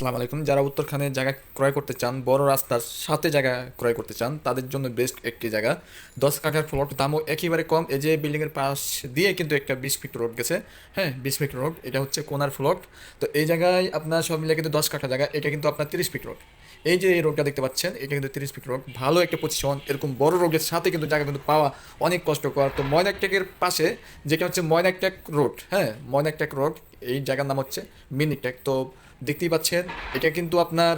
আসসালামু আলাইকুম। যারা উত্তরখানে জায়গা ক্রয় করতে চান, বড় রাস্তার সাথে জায়গা ক্রয় করতে চান, তাদের জন্য বেস্ট একটি জায়গা। দশ কাঠার প্লট দামও একেবারে কম। এই যে বিল্ডিংয়ের পাশ দিয়ে কিন্তু একটা বিশ ফিট রোড গেছে। হ্যাঁ বিশ ফিট রোড এটা হচ্ছে কোনার ফ্লট তো এই জায়গায় আপনার সব মিলে কিন্তু দশ কাঠা জায়গা, এটা কিন্তু আপনার তিরিশ ফিট রোড এই যে এই রোডটা দেখতে পাচ্ছেন, এটা কিন্তু তিরিশ ফিট রোড ভালো একটা পজিশন এরকম বড় রোডের সাথে কিন্তু জায়গা কিন্তু পাওয়া অনেক কষ্টকর। তো ময়নাকটেকের পাশে, যেটা হচ্ছে ময়নাকটেক রোড হ্যাঁ ময়নাকটেক রোড এই জায়গার নাম হচ্ছে মিনিটেক তো দেখতেই পাচ্ছেন, এটা কিন্তু আপনার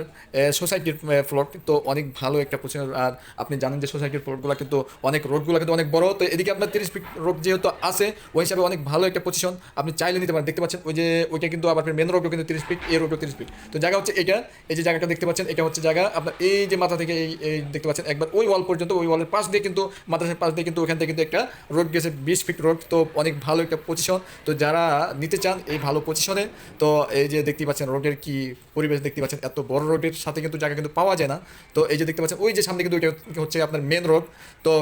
সোসাইটির ফ্লট তো অনেক ভালো একটা পজিশন আর আপনি জানেন যে সোসাইটির ফ্লটগুলো কিন্তু অনেক রোডগুলো কিন্তু অনেক বড়। তো এদিকে আপনার তিরিশ ফিট রোড যেহেতু আছে, ওই হিসাবে অনেক ভালো একটা পজিশন আপনি চাইলে নিতে পারেন। দেখতে পাচ্ছেন, ওই যে, ওইটা কিন্তু আবার মেন রোডও কিন্তু তিরিশ ফিট এই রোডও তিরিশ ফিট তো জায়গা হচ্ছে এটা, এই যে জায়গাটা দেখতে পাচ্ছেন, এটা হচ্ছে জায়গা। আপনার এই যে মাথা থেকে এই দেখতে পাচ্ছেন, একবার ওই ওয়াল পর্যন্ত, ওই ওয়ালের পাশ দিয়ে কিন্তু মাদ্রাসার পাশ দিয়ে কিন্তু ওখান থেকে কিন্তু একটা রোড গেছে, বিশ ফিট রোড তো অনেক ভালো একটা পজিশন তো যারা নিতে চান এই ভালো পজিশনে তো এই যে দেখতে পাচ্ছেন রোডের কি পরিবেশ দেখতে পাচ্ছেন? এত বড় রোডের সাথে কিন্তু জায়গা কিন্তু পাওয়া যায় না। তো এই যে দেখতে পাচ্ছেন, ওই যে সামনে কিন্তু এটা হচ্ছে আপনার মেন রোড তো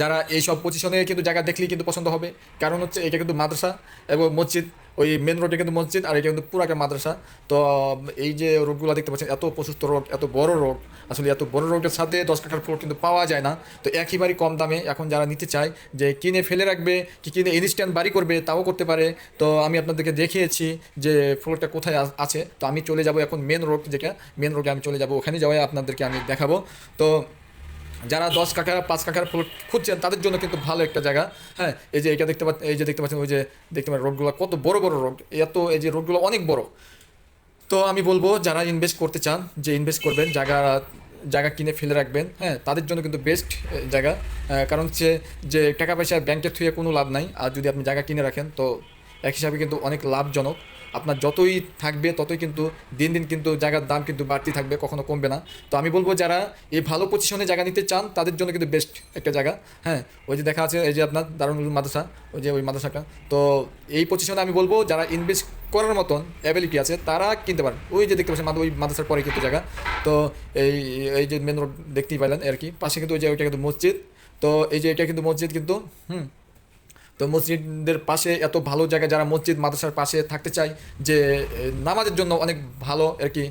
যারা এইসব পজিশনে কিন্তু জায়গা দেখলেই কিন্তু পছন্দ হবে। কারণ হচ্ছে এটা কিন্তু মাদ্রাসা এবং মসজিদ। ওই মেন রোডে কিন্তু মসজিদ আর এটা কিন্তু পুরাকে মাদ্রাসা। তো এই যে রোডগুলো দেখতে পাচ্ছেন, এত প্রশস্ত রোড এত বড় রোড আসলে এত বড় রোডের সাথে দশ কাঠার ফ্লোর কিন্তু পাওয়া যায় না। তো একেবারেই কম দামে এখন যারা নিতে চায় যে কিনে ফেলে রাখবে, কি কিনে ইনস্ট্যান্ট বাড়ি করবে তাও করতে পারে। তো আমি আপনাদেরকে দেখিয়েছি যে ফ্লোরটা কোথায় আছে। তো আমি চলে যাব এখন মেন রোড যেটা মেন রোডে আমি চলে যাব। ওখানে যাওয়াই আপনাদেরকে আমি দেখাবো। তো যারা দশ কাঠা, পাঁচ কাঠার ফ্লোট খুঁজছেন, তাদের জন্য কিন্তু ভালো একটা জায়গা। হ্যাঁ এই যে এটা দেখতে পাচ্ছেন এই যে দেখতে পাচ্ছেন, ওই যে দেখতে পাচ্ছেন রোডগুলো কত বড় বড় রোড এত এই যে রোডগুলো অনেক বড়। তো আমি বলব, যারা ইনভেস্ট করতে চান, যে ইনভেস্ট করবেন, জায়গা জায়গা কিনে ফেলে রাখবেন হ্যাঁ তাদের জন্য কিন্তু বেস্ট জায়গা। কারণ হচ্ছে যে টাকা পয়সা ব্যাংকের থুয়ে কোনো লাভ নাই। আর যদি আপনি জায়গা কিনে রাখেন, তো এক হিসাবে কিন্তু অনেক লাভজনক। আপনার যতই থাকবে, ততই কিন্তু দিন দিন কিন্তু জায়গার দাম কিন্তু বাড়তি থাকবে, কখনো কমবে না। তো আমি বলব যারা এই ভালো পজিশনে জায়গা নিতে চান, তাদের জন্য কিন্তু বেস্ট একটা জায়গা। হ্যাঁ ওই যে দেখা আছে, এই যে আপনার দারুণ মাদ্রাসা, ওই যে ওই মাদ্রাসাটা। তো এই পজিশনে আমি বলব, যারা ইনভেস্ট করার মতন অ্যাবিলিটি আছে, তারা কিনতে পারেন। ওই যে দেখতে পাচ্ছেন, ওই মাদ্রাসার পরে কিন্তু জায়গা। তো এই এই যে মেন রোড দেখতেই পাইলেন আর কি। পাশে কিন্তু ওই যে ওইটা কিন্তু মসজিদ। তো এই যে এটা কিন্তু মসজিদ কিন্তু, হুম তো মসজিদের পাশে এত ভালো জায়গা, যারা মসজিদ, মাদ্রাসার পাশে থাকতে চায় যে নামাজের জন্য অনেক ভালো আর কি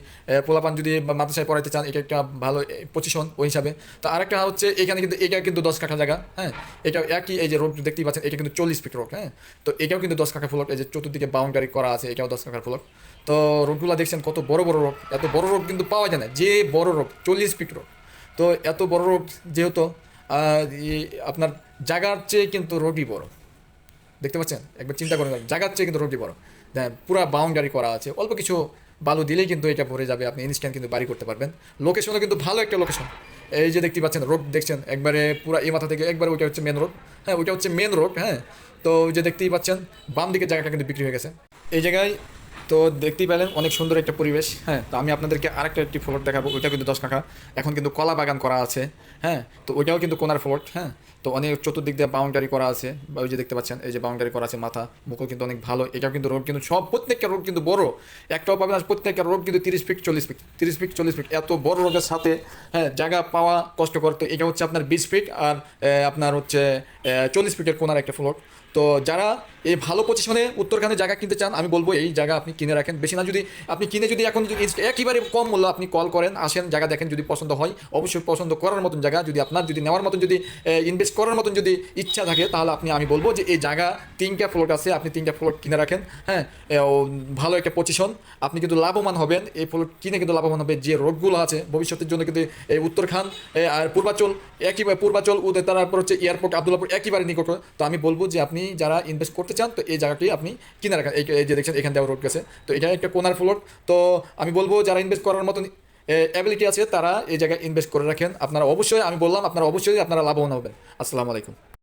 পোলাপান যদি মাদ্রাসায় পড়াইতে চান এটা একটা ভালো পজিশন ওই হিসাবে। তো আরেকটা হচ্ছে, এখানে কিন্তু এটা কিন্তু দশ কাঠা জায়গা হ্যাঁ? এটা একই, এই যে রোড দেখতেই পাচ্ছেন, এটা কিন্তু চল্লিশ ফিট রোড হ্যাঁ? তো এটাও কিন্তু দশ কাঠা ফ্লট এই যে চতুর্দিকে বাউন্ডারি করা আছে, এটাও দশ কাঠার ফ্লট তো রোডগুলো দেখছেন কত বড় বড় রোড এত বড় রোড কিন্তু পাওয়া যায় না, যে বড় রোড চল্লিশ ফিট রোড তো এত বড় রোড যেহেতু আপনার জায়গার চেয়ে কিন্তু রোডই বড়। দেখতে পাচ্ছেন? একবার চিন্তা করে জায়গার চেয়ে কিন্তু রোডটি বড়। হ্যাঁ পুরো বাউন্ডারি করা আছে। অল্প কিছু বালু দিলেই কিন্তু এটা ভরে যাবে, আপনি ইনস্ট্যান্ট কিন্তু বাড়ি করতে পারবেন। লোকেশনও কিন্তু ভালো একটা লোকেশন এই যে দেখতে পাচ্ছেন রোড দেখছেন, একবারে পুরো এই মাথা থেকে একবারে ওইটা হচ্ছে মেন রোড হ্যাঁ ওইটা হচ্ছে মেন রোড হ্যাঁ। তো যে দেখতেই পাচ্ছেন বাম দিকের জায়গাটা কিন্তু বিক্রি হয়ে গেছে। এই জায়গায় তো দেখতেই পেলেন অনেক সুন্দর একটা পরিবেশ হ্যাঁ তো আমি আপনাদেরকে আরেকটা একটি ফ্লোট দেখাবো ওইটা কিন্তু দশ কাঠা। এখন কিন্তু কলা বাগান করা আছে হ্যাঁ তো ওইটাও কিন্তু কোনার ফ্লোট হ্যাঁ তো অনেক চতুর্দিক দিয়ে বাউন্ডারি করা আছে, বা ওই যে দেখতে পাচ্ছেন, এই যে বাউন্ডারি করা আছে মাথা, মুখও কিন্তু অনেক ভালো, এটাও কিন্তু রোড কিন্তু সব, প্রত্যেকটা রোড কিন্তু বড়, একটাও পাবেন প্রত্যেকটা রোড কিন্তু তিরিশ ফিট চল্লিশ ফিট তিরিশ ফিট চল্লিশ ফিট এত বড় রোডের সাথে হ্যাঁ জায়গা পাওয়া কষ্টকর, তো এটা হচ্ছে আপনার বিশ ফিট আর আপনার হচ্ছে চল্লিশ ফিটের কোনার একটা ফ্লোট তো যারা এই ভালো পজিশনে উত্তরখানে জায়গা কিনতে চান, আমি বলব এই জায়গা আপনি কিনে রাখেন। বেশি না যদি আপনি কিনে যদি এখন একেবারে কম মূল্য আপনি কল করেন, আসেন, জায়গা দেখেন যদি পছন্দ হয়, অবশ্যই পছন্দ করার মতন জায়গা। যদি আপনার যদি নেওয়ার মতন যদি ইনভেস্ট করার মতন যদি ইচ্ছা থাকে, তাহলে আপনি, আমি বলব যে এই জায়গা তিনটা ফ্লোট আছে, আপনি তিনটা ফ্লোট কিনে রাখেন হ্যাঁ? ভালো একটা পজিশন আপনি কিন্তু লাভবান হবেন, এই ফ্লোট কিনে কিন্তু লাভবান হবে যে রোডগুলো আছে, ভবিষ্যতের জন্য কিন্তু এই উত্তরখান আর পূর্বাচল একইবারে পূর্বাচল তারপর হচ্ছে এয়ারপোর্ট আবদুল্লাপুর একইবারে নিকট। তো আমি বলব যে আপনি যারা ইনভেস্ট করতে চান, তো এই জায়গাটি আপনি কিনে রাখেন। এই যে দেখছেন, এখান দেওয়া রোড গেছে। তো এটা একটা কোনার ফ্লোট তো আমি বলব, যারা ইনভেস্ট করার মতন অ্যাবিলিটি আছে, তারা এই জায়গায় ইনভেস্ট করে রাখেন। আপনারা অবশ্যই, আমি বললাম, আপনারা অবশ্যই আপনারা লাভবান হবেন। আসসালামু আলাইকুম।